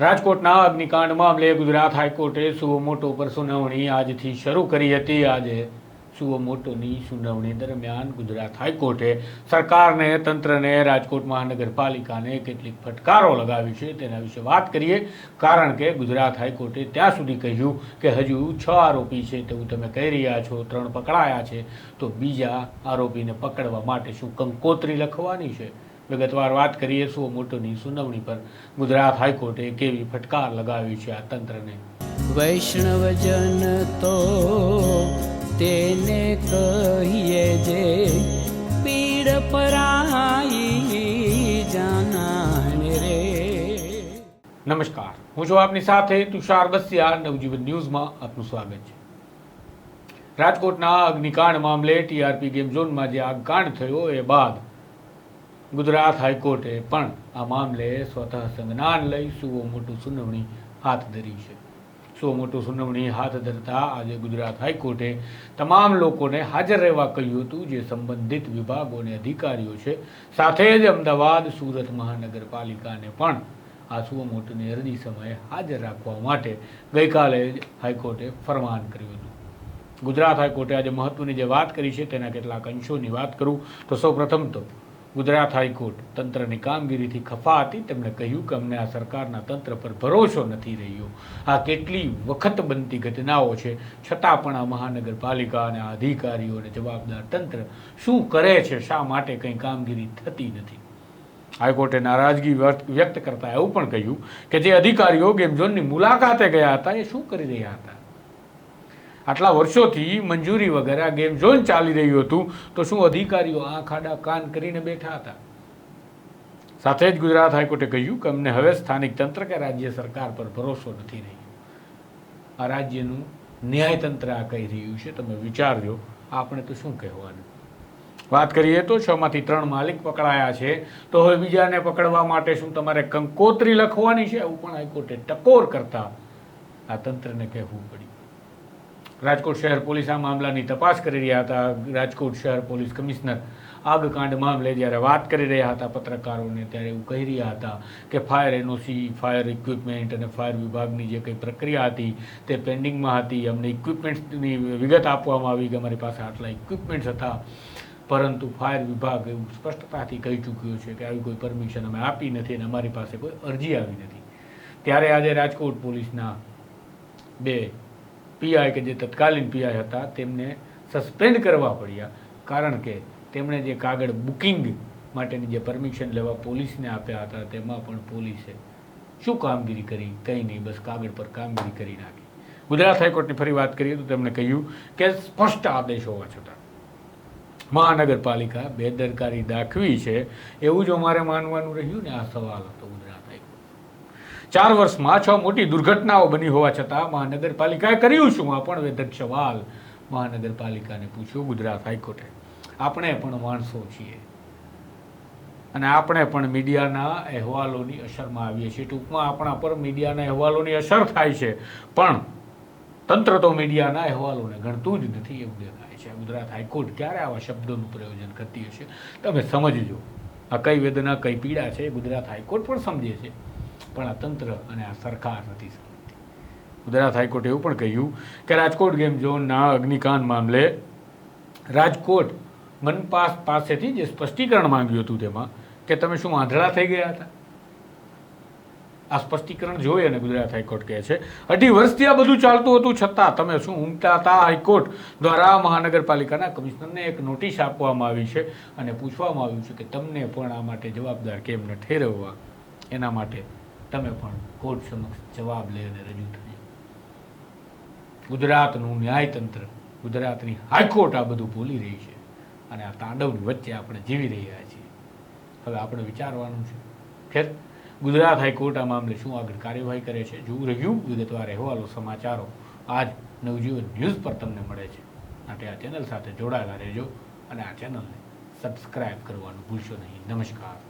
રાજકોટના અગ્નિકાંડ મામલે ગુજરાત હાઈકોર્ટે સુઓ મોટો પર સુનાવણી આજથી શરૂ કરી હતી. આજે સુઓ મોટોની સુનાવણી દરમિયાન ગુજરાત હાઈકોર્ટે સરકારને, તંત્રને, રાજકોટ મહાનગરપાલિકાને કેટલીક ફટકારો લગાવી છે તેના વિશે વાત કરીએ. કારણ કે ગુજરાત હાઈકોર્ટે ત્યાં સુધી કહ્યું કે હજુ છ આરોપી છે તેવું તમે કહી રહ્યા છો, ત્રણ પકડાયા છે, તો બીજા આરોપીને પકડવા માટે શું કંકોત્રી લખવાની છે? વિગતવાર વાત કરીએ સુઓ મોટોની સુનાવણી પર ગુજરાત હાઈકોર્ટે કેવી ફટકાર લગાવી છે આ તંત્રને? વૈષ્ણવજન તો તેને કહીએ જે પીડ પરાઈ જાનાને રે. નમસ્કાર હું છું આપની સાથે તુષાર બસિયા નવજીવન ન્યૂઝમાં આપનું સ્વાગત છે. રાજકોટના અગ્નિકાંડ મામલે ટીઆરપી ગેમ ઝોનમાં જે આગકાંડ થયો એ બાદ ગુજરાત હાઈકોર્ટે પણ આ મામલે સ્વતઃ સંજ્ઞાન લઈ સુઓ મોટું સુનાવણી હાથ ધરી છે. સુઓ મોટું સુનાવણી હાથ ધરતા આજે ગુજરાત હાઈકોર્ટે તમામ લોકોને હાજર રહેવા કહ્યું હતું, જે સંબંધિત વિભાગો અને અધિકારીઓ છે. સાથે જ અમદાવાદ, સુરત મહાનગરપાલિકાને પણ આ સુઓ મોટુની અરજી સમયે હાજર રાખવા માટે ગઈકાલે જ હાઈકોર્ટે ફરમાન કર્યું હતું. ગુજરાત હાઈકોર્ટે આજે મહત્વની જે વાત કરી છે તેના કેટલાક અંશોની વાત કરું તો સૌપ્રથમ તો ગુજરાત હાઈકોર્ટ તંત્રની કામગીરીથી ખફા હતી તેમણે કહ્યું કે અમને આ સરકારના તંત્ર પર ભરોસો નથી રહ્યો. આ કેટલી વખત બનતી ઘટનાઓ છે. છતાં પણ આ મહાનગરપાલિકા અને આ અધિકારીઓ અને જવાબદાર તંત્ર શું કરે છે, શા માટે કંઈ કામગીરી થતી નથી? હાઈકોર્ટે નારાજગી વ્યક્ત કરતા એવું પણ કહ્યું કે જે અધિકારીઓ ગેમ ઝોનની મુલાકાતે ગયા હતા, એ શું કરી રહ્યા હતા? આટલા વર્ષોથી મંજૂરી વગર આ ગેમ ઝોન ચાલી રહ્યું હતું, તો શું અધિકારીઓ આ ખાડા કાન કરીને બેઠા હતા? સાથે જ ગુજરાત હાઈકોર્ટે કહ્યું કે અમને હવે સ્થાનિક તંત્ર કે રાજ્ય સરકાર પર ભરોસો નથી રહ્યો. આ રાજ્યનું ન્યાયતંત્ર આ કહી રહ્યું છે, તમે વિચારજો આપણે તો શું કહેવાનું? વાત કરીએ તો છમાંથી ત્રણ માલિક પકડાયા છે, તો હવે બીજાને પકડવા માટે શું તમારે કંકોત્રી લખવાની છે? એવું પણ હાઈકોર્ટે ટકોર કરતા આ તંત્રને કહેવું પડ્યું. રાજકોટ શહેર પોલીસ આ મામલાની તપાસ કરી રહ્યા હતા. રાજકોટ શહેર પોલીસ કમિશનર આગકાંડ મામલે જ્યારે વાત કરી રહ્યા હતા પત્રકારોને, ત્યારે એવું કહી રહ્યા હતા કે ફાયર એનઓસી, ફાયર ઇક્વિપમેન્ટ અને ફાયર વિભાગની જે કંઈ પ્રક્રિયા હતી તે પેન્ડિંગમાં હતી. અમને ઇક્વિપમેન્ટ્સની વિગત આપવામાં આવી કે અમારી પાસે આટલા ઇક્વિપમેન્ટ્સ હતા. પરંતુ ફાયર વિભાગ એવું સ્પષ્ટતાથી કહી ચૂક્યું છે કે આવી કોઈ પરમિશન અમે આપી નથી અને અમારી પાસે કોઈ અરજી આવી નથી. ત્યારે આજે રાજકોટ પોલીસના બે પીઆઈ કે જે તત્કાલીન પીઆઈ હતા, તેમને સસ્પેન્ડ કરવા પડ્યા. કારણ કે તેમણે જે કાગળ બુકિંગ માટેની જે પરમિશન લેવા પોલીસને આપ્યા હતા, તેમાં પણ પોલીસે શું કામગીરી કરી? કંઈ નહીં, બસ કાગળ પર કામગીરી કરી નાખી. ગુજરાત હાઈકોર્ટની ફરી વાત કરીએ તો તેમણે કહ્યું કે સ્પષ્ટ આદેશ હોવા છતાં મહાનગરપાલિકા બેદરકારી દાખવી છે. એવું જો મારે માનવાનું રહ્યું ને આ સવાલ હતો. ચાર વર્ષમાં છ મોટી દુર્ઘટનાઓ બની હોવા છતાં મહાનગરપાલિકાએ કર્યું શું? આ પણ વેધક સવાલ. મહાનગરપાલિકાને પૂછ્યો, ગુજરાત હાઈકોર્ટે. આપણે પણ માણસો છીએ. અને આપણે પણ મીડિયાના અહેવાલોની અસરમાં આવીએ છીએ. ટૂંકમાં આપણા પર મીડિયાના અહેવાલોની અસર થાય છે. પણ તંત્ર તો મીડિયાના અહેવાલોને ગણતું જ નથી, એવું દેખાય છે. ગુજરાત હાઈકોર્ટ ક્યારે આવા શબ્દોનું પ્રયોજન કરતી હશે? તમે સમજજો. આ કઈ વેદના, કઈ પીડા છે ગુજરાત હાઈકોર્ટ પણ સમજે છે. પણ આ તંત્ર અને આ સરકાર નથી સમજતી. ગુજરાત હાઈકોર્ટે એવું પણ કહ્યું કે રાજકોટ ગેમ ઝોનના અગ્નિકાંડ મામલે રાજકોટ મનપા પાસેથી જે સ્પષ્ટીકરણ માંગ્યું હતું તેમાં કે તમે શું આંધળા થઈ ગયા હતા? આ સ્પષ્ટીકરણ જોઈ અને ગુજરાત હાઈકોર્ટ કહે છે, અઢી વર્ષથી આ બધું ચાલતું હતું, છતાં તમે શું ઊંઘતા હતા? હાઈકોર્ટ દ્વારા મહાનગરપાલિકાના કમિશનરને એક નોટિસ આપવામાં આવી છે અને પૂછવામાં આવ્યું છે કે તમને પણ આ માટે જવાબદાર કેમ ન ઠેરવવા? એના માટે તમે પણ કોર્ટ સમક્ષ જવાબ લઈને રજૂ થજો. ગુજરાતનું ન્યાયતંત્ર, ગુજરાતની હાઈકોર્ટ આ બધું ભૂલી રહી છે અને આ તાંડવની વચ્ચે આપણે જીવી રહ્યા છીએ. હવે આપણે વિચારવાનું છે. ખેર, ગુજરાત હાઈકોર્ટ આ મામલે શું આગળ કાર્યવાહી કરે છે? જોવું રહ્યું? વિગતવાર અહેવાલો, સમાચારો આજ નવજીવન ન્યૂઝ પર તમને મળે છે. માટે આ ચેનલ સાથે જોડાયેલા રહેજો અને આ ચેનલને સબસ્ક્રાઈબ કરવાનું ભૂલશો નહીં. નમસ્કાર.